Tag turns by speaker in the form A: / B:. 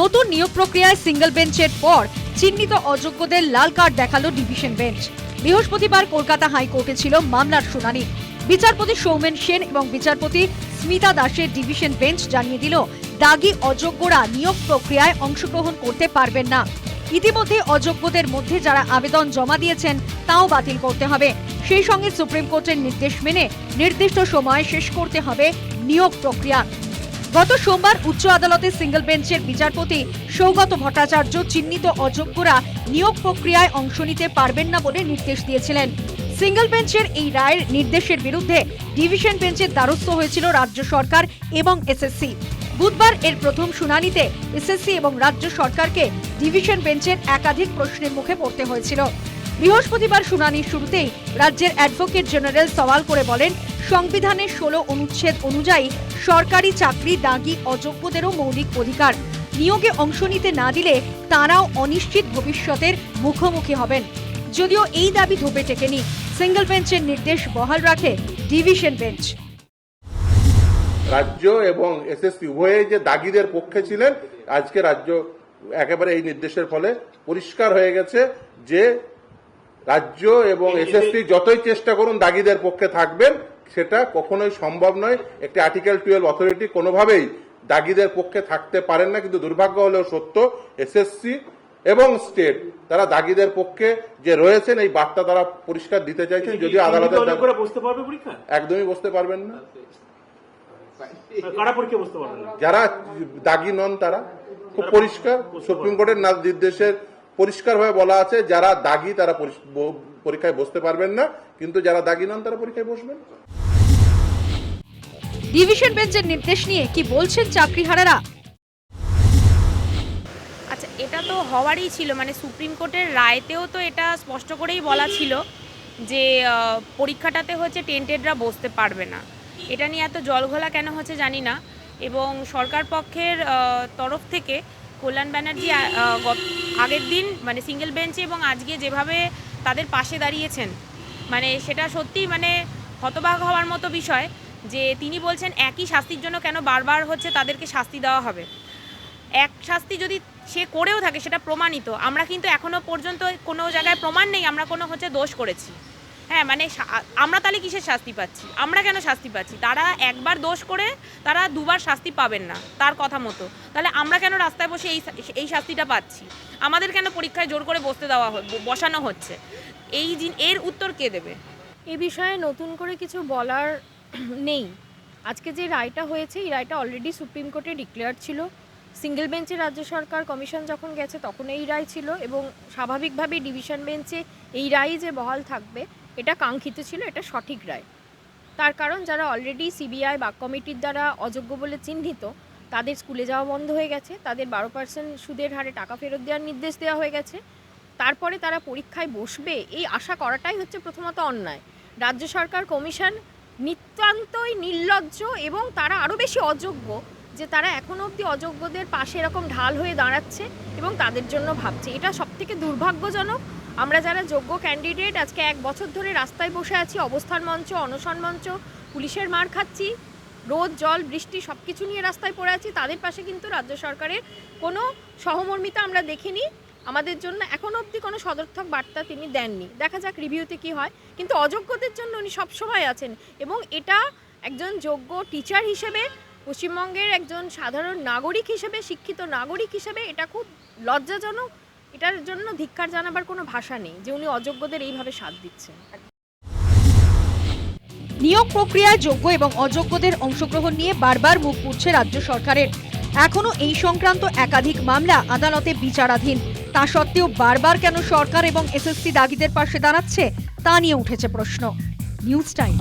A: নতুন নিয়োগ প্রক্রিয়ায় সিঙ্গেল বেঞ্চের পর চিহ্নিত অযোগ্যদের লাল কার্ড দেখাল ডিভিশন বেঞ্চ বৃহস্পতিবার কলকাতা হাইকোর্টে ছিল মামলার শুনানি। বিচারপতি সৌমেন সেন এবং বিচারপতি স্মিতা দাসের ডিভিশন বেঞ্চ জানিয়ে দিল, দাগি অযোগ্যরা নিয়োগ প্রক্রিয়ায় অংশগ্রহণ করতে পারবেন না। ইতিমধ্যে অযোগ্যদের মধ্যে যারা আবেদন জমা দিয়েছেন, তাও বাতিল করতে হবে। সেই সঙ্গে সুপ্রিম কোর্টের নির্দেশ মেনে নির্দিষ্ট সময়ে শেষ করতে হবে নিয়োগ প্রক্রিয়া। গত সোমবার উচ্চ আদালতের সিঙ্গেল বেঞ্চের বিচারপতি সৌগত ভট্টাচার্য চিহ্নিত অযোগ্যরা নিয়োগ প্রক্রিয়ায় অংশ নিতে পারবেন না বলে নির্দেশ দিয়েছিলেন। সিঙ্গেল বেঞ্চের এই রায়ের নির্দেশের বিরুদ্ধে ডিভিশন বেঞ্চের দ্বারস্থ হয়েছিল রাজ্য সরকার এবং এসএসসি। বুধবার এর প্রথম শুনানিতে এসএসসি এবং রাজ্য সরকারকে ডিভিশন বেঞ্চের একাধিক প্রশ্নের মুখে পড়তে হয়েছিল। বৃহস্পতিবার শুনানির শুরুতেই রাজ্যের অ্যাডভোকেট জেনারেল সওয়াল করে বলেন সংবিধানের ষোলো অনুচ্ছেদ অনুযায়ী সরকারি চাকরি দাগি অযোগ্যদেরও মৌলিক অধিকার। নিয়োগে অংশ নিতে না দিলে তারাও অনিশ্চিত ভবিষ্যতের মুখোমুখি হবেন। যদিও এই দাবি ধোপে টেকেনি। সিঙ্গল বেঞ্চের নির্দেশ বহাল রাখে ডিভিশন বেঞ্চ।
B: রাজ্য এবং এসএসপি উভয়ে যে দাগিদের পক্ষে ছিলেন আজকে রাজ্য একেবারে এই নির্দেশের ফলে পরিষ্কার হয়ে গেছে যে রাজ্য এবং এসএসপি যতই চেষ্টা করুন দাগিদের পক্ষে থাকবেন সেটা কখনোই সম্ভব নয়। একটি আর্টিকেল টুয়েলভ অথরিটি কোনোভাবেই দাগিদের পক্ষে থাকতে পারেন না কিন্তু দুর্ভাগ্য হলেও সত্য এসএসসি এবং স্টেট তারা দাগিদের পক্ষে যে রয়েছেন এই বার্তা তারা পরিষ্কার দিতে চাইছেন
C: যদি পরীক্ষা?
B: একদমই বসতে পারবেন না। যারা দাগি নন তারা। খুব পরিষ্কার সুপ্রিম কোর্টের না- নির্দেশের পরিষ্কারভাবে বলা আছে যারা দাগি তারা পরীক্ষায় বসতে পারবেন না কিন্তু যারা দাগি নন তারা পরীক্ষায় বসবেন।
A: ডিভিশন বেঞ্চের নির্দেশ নিয়ে কি বলছেন চাকরিহারারা?
D: আচ্ছা এটা তো হওয়ারই ছিল মানে সুপ্রিম কোর্টের রায়তেও তো এটা স্পষ্ট করেই বলা ছিল যে পরীক্ষাটাতে হচ্ছে টেন্টেডরা বসতে পারবে না। এটা নিয়ে এত জলঘোলা কেন হচ্ছে জানি না এবং সরকার পক্ষের তরফ থেকে কল্যাণ ব্যানার্জি গত- আগের দিন মানে সিঙ্গেল বেঞ্চে এবং আজকে যেভাবে তাদের পাশে দাঁড়িয়েছেন। মানে সেটা সত্যি মানে হতবাক হওয়ার মতো বিষয় যে তিনি বলছেন একই শাস্তির জন্য কেন বারবার হচ্ছে তাদেরকে শাস্তি দেওয়া হবে। এক শাস্তি যদি সে করেও থাকে সেটা প্রমাণিত। আমরা কিন্তু এখনও পর্যন্ত কোনো জায়গায় প্রমাণ নেই, আমরা কোনো হচ্ছে দোষ করেছি। হ্যাঁ মানে আমরা তাহলে কিসের শাস্তি পাচ্ছি? আমরা কেন শাস্তি পাচ্ছি? তারা একবার দোষ করে তারা দুবার শাস্তি পাবেন না, তার কথা মতো। তাহলে আমরা কেন রাস্তায় বসে এই এই শাস্তিটা পাচ্ছি? আমাদের কেন পরীক্ষায় জোর করে বসতে দেওয়া বসানো হচ্ছে? এই এর উত্তর কে দেবে?
E: এ বিষয়ে নতুন করে কিছু বলার নেই। আজকে যে রায়টা হয়েছে, এই রায়টা অলরেডি সুপ্রিম কোর্টে ডিক্লেয়ার ছিল। সিঙ্গেল বেঞ্চে রাজ্য সরকার কমিশন যখন গেছে, তখন এই রায় ছিল এবং স্বাভাবিকভাবেই ডিভিশন বেঞ্চে এই রায়ই যে বহাল থাকবে এটা কাঙ্ক্ষিত ছিল, এটা সঠিক রায়। তার কারণ যারা অলরেডি সিবিআই বা কমিটির দ্বারা অযোগ্য বলে চিহ্নিত, তাদের স্কুলে যাওয়া বন্ধ হয়ে গেছে, তাদের বারো পার্সেন্ট সুদের হারে টাকা ফেরত দেওয়ার নির্দেশ দেওয়া হয়ে গেছে। তারপরে তারা পরীক্ষায় বসবে, এই আশা করাটাই হচ্ছে প্রথমত অন্যায়। রাজ্য সরকার কমিশন নিতান্তই নির্লজ্জ এবং তারা আরও বেশি অযোগ্য, যে তারা এখনও অবধি অযোগ্যদের পাশে এরকম ঢাল হয়ে দাঁড়াচ্ছে এবং তাদের জন্য ভাবছে। এটা সবথেকে দুর্ভাগ্যজনক আমরা যারা যোগ্য ক্যান্ডিডেট আজকে এক বছর ধরে রাস্তায় বসে আছি, অবস্থান মঞ্চ, অনশন মঞ্চ, পুলিশের মার খাচ্ছি, রোদ, জল, বৃষ্টি সব কিছু নিয়ে রাস্তায় পড়ে আছি, তাদের পাশে কিন্তু রাজ্য সরকারের কোনো সহমর্মিতা আমরা দেখিনি। আমাদের জন্য এখন অবধি কোনো সদর্থক বার্তা তিনি দেননি। দেখা যাক রিভিউতে কি হয়। কিন্তু অযোগ্যদের জন্য উনি সবসময় আছেন এবং এটা একজন যোগ্য টিচার হিসেবে, পশ্চিমবঙ্গের একজন সাধারণ নাগরিক হিসেবে, শিক্ষিত নাগরিক হিসেবে এটা খুব লজ্জাজনক এটার জন্য ধিক্কার জানাবার কোনো ভাষা নেই যে উনি অযোগ্যদের এইভাবে সাথ দিচ্ছেন।
A: নিয়োগ প্রক্রিয়ায় যোগ্য এবং অযোগ্যদের অংশগ্রহণ নিয়ে বারবার মুখ পুড়ছে রাজ্য সরকারের। এখনও এই সংক্রান্ত একাধিক মামলা আদালতে বিচারাধীন। তা সত্ত্বেও বারবার কেন সরকার এবং এসএসসি দাগিদের পাশে দাঁড়াচ্ছে, তা নিয়ে উঠেছে প্রশ্ন। News time.